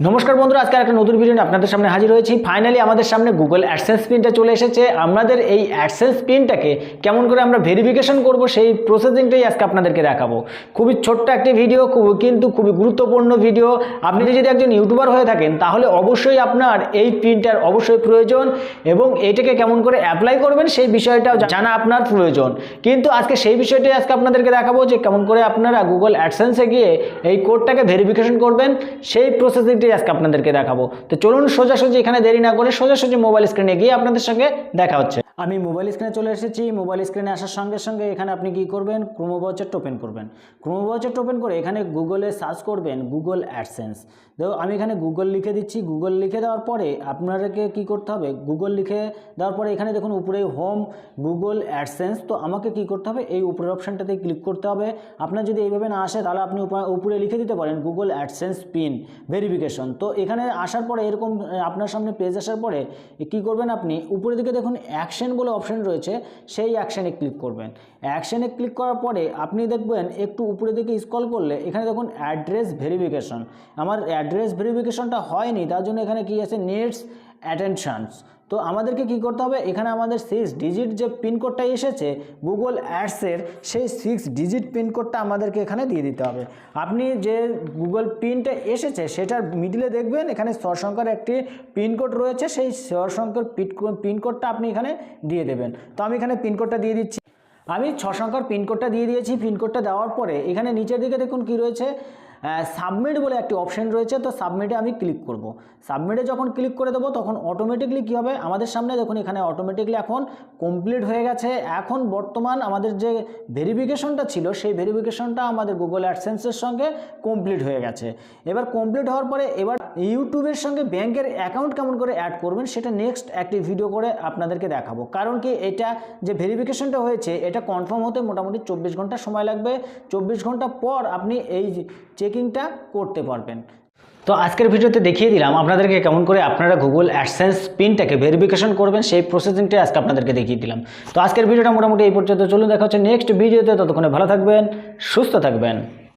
নমস্কার বন্ধুরা, আজকে একটা নতুন ভিডিও আপনাদের সামনে হাজির হয়েছি। ফাইনালি আমাদের সামনে গুগল অ্যাডসেন্স পিনটা চলে এসেছে। আমাদের এই অ্যাডসেন্স পিনটাকে কেমন করে আমরা ভেরিফিকেশন করব, সেই প্রসেসিংটাই আজকে আপনাদেরকে দেখাবো। খুবই ছোট্ট একটি ভিডিও খুব কিন্তু খুবই গুরুত্বপূর্ণ ভিডিও আপনি যদি একজন ইউটিউবার হয়ে থাকেন, তাহলে অবশ্যই আপনার এই পিনটার অবশ্যই প্রয়োজন এবং এটাকে কেমন করে অ্যাপ্লাই করবেন, সেই বিষয়টাও জানা আপনার প্রয়োজন। কিন্তু আজকে সেই বিষয়টাই আজকে আপনাদেরকে দেখাবো যে কেমন করে আপনারা গুগল অ্যাডসেন্সে গিয়ে এই কোডটাকে ভেরিফিকেশন করবেন, সেই প্রসেসিংটাই আজকে আপনাদেরকে দেখাবো। তো চলুন সোজাসুজি এখানে দেরি না করে সোজাসুজি মোবাইল স্ক্রিনে গিয়ে আপনাদের সঙ্গে দেখা হচ্ছে। আমি মোবাইল স্ক্রিনে চলে এসেছি। মোবাইল স্ক্রিনে আসার সঙ্গে সঙ্গে এখানে আপনি কি করবেন? ক্রোমো ব্রাউজারটা ওপেন করবেন। ক্রোমো ব্রাউজারটা ওপেন করে এখানে গুগলে সার্চ করবেন গুগল অ্যাডসেন্স দেখো আমি এখানে গুগল লিখে দিচ্ছি। গুগল লিখে দেওয়ার পরে আপনাদেরকে কি করতে হবে? গুগল লিখে দেওয়ার পরে এখানে দেখুন উপরে হোম গুগল অ্যাডসেন্স তো আমাকে কি করতে হবে? এই উপরের অপশানটাতে ক্লিক করতে হবে। আপনার যদি এইভাবে না আসে তাহলে আপনি উপা- উপরে লিখে দিতে পারেন গুগল অ্যাডসেন্স পিন ভেরিফিকেশন তো এখানে আসার পরে এরকম, আপনার সামনে পেজ আসার পরে কি করবেন আপনি? উপরের দিকে দেখুন অ্যাকশন বলে অপশন রয়েছে, সেই অ্যাকশানে ক্লিক করবেন। অ্যাকশানে ক্লিক করার পরে আপনি দেখবেন একটু উপরে দিকে স্কল করলে এখানে দেখুন অ্যাড্রেস ভেরিফিকেশন আমার অ্যাড্রেস ভেরিফিকেশনটা হয়নি, তার জন্য এখানে কি আছে? নেটস অ্যাটেনশানস তো আমাদেরকে কি করতে হবে? এখানে আমাদের সিক্স ডিজিট যে পিনকোডটা এসেছে গুগল অ্যাডসের সেই সিক্স ডিজিট পিনকোডটা আমাদেরকে এখানে দিয়ে দিতে হবে। আপনি যে গুগল পিনটা এসেছে, সেটার মিডিলে দেখবেন, এখানে সরসংখ্যার একটি পিনকোড রয়েছে, সেই সরসংখ্যার পিনকোডটা আপনি এখানে দিয়ে দেবেন। তো আমি এখানে পিনকোডটা দিয়ে দিচ্ছি। আমি ছ সংখ্যার পিনকোডটা দিয়ে দিয়েছি। পিনকোডটা দেওয়ার পরে এখানে নিচের দিকে দেখুন কি রয়েছে। সাবমিট বলে একটি অপশন রয়েছে, তো সাবমিটে আমি ক্লিক করব। সাবমিটে যখন ক্লিক করে দেবো, তখন অটোমেটিকলি কী হবে? আমাদের সামনে দেখুন, এখানে অটোমেটিকলি এখন কমপ্লিট হয়ে গেছে। এখন বর্তমান আমাদের যে ভেরিফিকেশনটা ছিল, সেই ভেরিফিকেশনটা আমাদের গুগল অ্যাডসেন্সের সঙ্গে কমপ্লিট হয়ে গেছে। এবার কমপ্লিট হওয়ার পরে এবার ইউটিউবের সঙ্গে ব্যাংকের অ্যাকাউন্ট কেমন করে অ্যাড করবেন, সেটা নেক্সট একটি ভিডিও করে আপনাদেরকে দেখাবো। কারণ কি, এটা যে ভেরিফিকেশনটা হয়েছে, এটা কনফার্ম হতে মোটামুটি চব্বিশ ঘণ্টা সময় লাগবে। চব্বিশ ঘণ্টা পর আপনি এই চেকিংটা করতে পারবেন। তো আজকের ভিডিওতে দেখিয়ে দিলাম আপনাদেরকে কেমন করে আপনারা গুগল অ্যাডসেন্স পিনটাকে ভেরিফিকেশন করবেন, সেই প্রসেসিংটাই আজকে আপনাদেরকে দেখিয়ে দিলাম। তো আজকের ভিডিওটা মোটামুটি এই পর্যন্ত, চলুন দেখা হচ্ছে নেক্সট ভিডিওতে ততক্ষণে ভালো থাকবেন, সুস্থ থাকবেন।